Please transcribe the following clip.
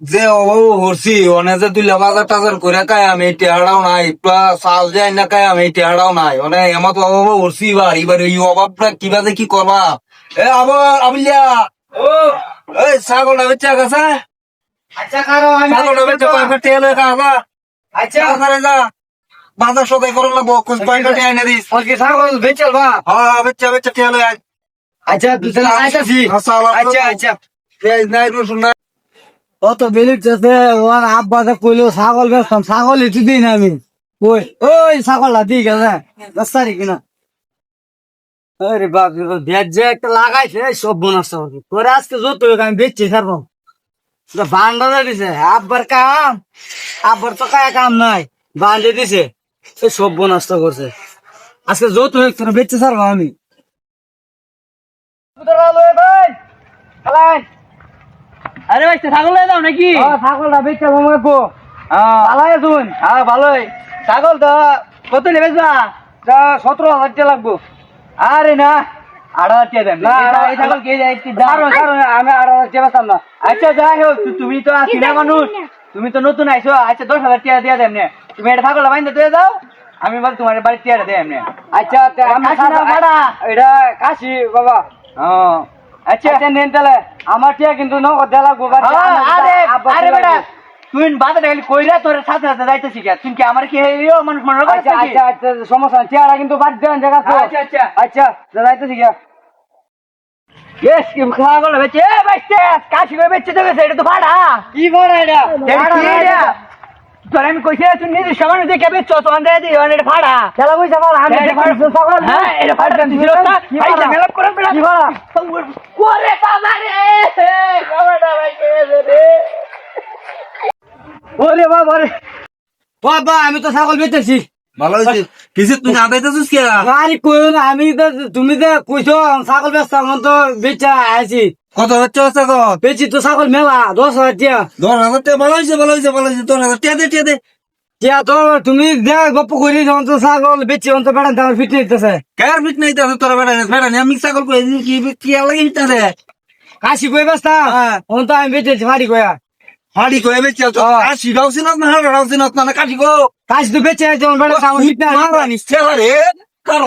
যে অভাব হরছি অনে যে তুই টাজার করে কায় আমি টেহাড়াও নাই চাল যাই না কায় আমি টেহাড়াও নাই। অনে অভাব হরছি এবার এবার এই অভাবটা কিবা যে কি করবা? এ আবার আবিলিয়া ও! এই ছাগলটা বেচা গেছে? আচ্ছা কারও আমি ছাগলটা বেচা কয়েকটা তেল খাওয়া আচ্ছা। আচ্ছা যা। বাজার সদাই করে লাগবো কুছ এনে দিস? ছাগল বেচল বা হ্যাঁ বেচা বেচা তেল আচ্ছা তুই তাহলে আইতাছি। আচ্ছা আচ্ছা। নাই রসুন অত বেলিট আছে ওর আব্বা তো কইলো, ছাগল বেচতাম, ছাগল এটি দিই না আমি। ওই ওই ছাগলটা দিই গেছে। তারিখ কিনা? আরে বাপ ভেজ যে একটা লাগাইছে সব বোনাস করে আজকে যত আমি বেচছি, ছাড়বো। বান্ডা দিছে। আব্বার কাম, আব্বার তো কায় কাম নাই। বান্ডে দিছে, এই সব বোনাস করছে। আজকে যত হোক তোরা বেচছে, ছাড়বো আমি। আরে ভাই ছাগল লয়ে দাও নাকি? ছাগলটা বেচছে আমার পো হ্যাঁ। ভালো আছুন। হ্যাঁ ভালোই ছাগল তো কত নেবে যা সতেরো হাজার টাকা লাগবো। আরে না আট হাজার টাকা দেন। ছাগল কে আমি আট হাজার টাকা বেচতাম না। আচ্ছা যাই হোক তুমি তো আসিনা মানুষ। তুমি তো নতুন আইছো আচ্ছা দশ হাজার টাকা দিয়ে দেন তুমি এটা ছাগল বাইন্দে দিয়ে দাও আমি বল তোমার বাড়ি টাকা দেয় এমনি আচ্ছা? এটা কাশি বাবা। হ্যাঁ। আচ্ছা। আচ্ছা নেন তাহলে। আমার টিয়া কিন্তু নগদ দেওয়া লাগবো বাড়ি। হ্যাঁ, আরে আরে বেটা। তুই বাধা দেখলি কইরা তোর সাথে সাথে যাইতেছি কে তুমি কি আমার কি হেইও মানুষ মনে করছ আচ্ছা আচ্ছা আচ্ছা সমস্যা নেই। টিয়াটা কিন্তু বাদ দেন জায়গা তো আচ্ছা আচ্ছা। আচ্ছা যাইতেছি গিয়া। ইয়েস কি বেচে এ কাশি করে বেচতে তো গেছে এটা তো ভাড়া। কি কি এটা? তোর আমি কইছে তুই নিজে সামান্য দেখে বেচছ তো আন্দে দি এটা ভাড়া খেলা বুঝতে পারো আমি এটা ভাড়া সকল হ্যাঁ এটা ভাড়া দিছিল না কি ভাই ভাড়া? করে বেড়া কি ভাড়া? করে বাবা রে! ভাই কেছে রে ওরে বাবা রে! বাবা আমি তো ছাগল বেচেছি। ভালো কিছু তুই না দিতেছিস কে? আরে কইও না আমি তো তুমি তো কইছো ছাগল বেচতাম তো বেচা আছি। কত হচ্ছে ছাগল বেচি তো ছাগল মেলা দশ হাজার টিয়া। দশ হাজার টাকা ভালো হয়েছে ভালো হয়েছে ভালো হয়েছে। দশ হাজার টাকা দে টাকা দে। টিয়া তো তুমি গপ্প করি যখন তো ছাগল বেচি অন্ত বেড়ান তোমার ফিট নিতেছে কার ফিট তাহলে তোরা বেড়া বেড়া আমি ছাগল করে কি কি লাগে দে কাশি কই হ্যাঁ। অন্ত আমি বেচেছি ফাড়ি কয়া হাড়ি কয়ে বেচে তো আর শিরাও সিনত না হাড়াও সিনত না কাটি গো কাশি তো বেচে যেমন বেড়া ফিট না মারা নিচ্ছে রে কার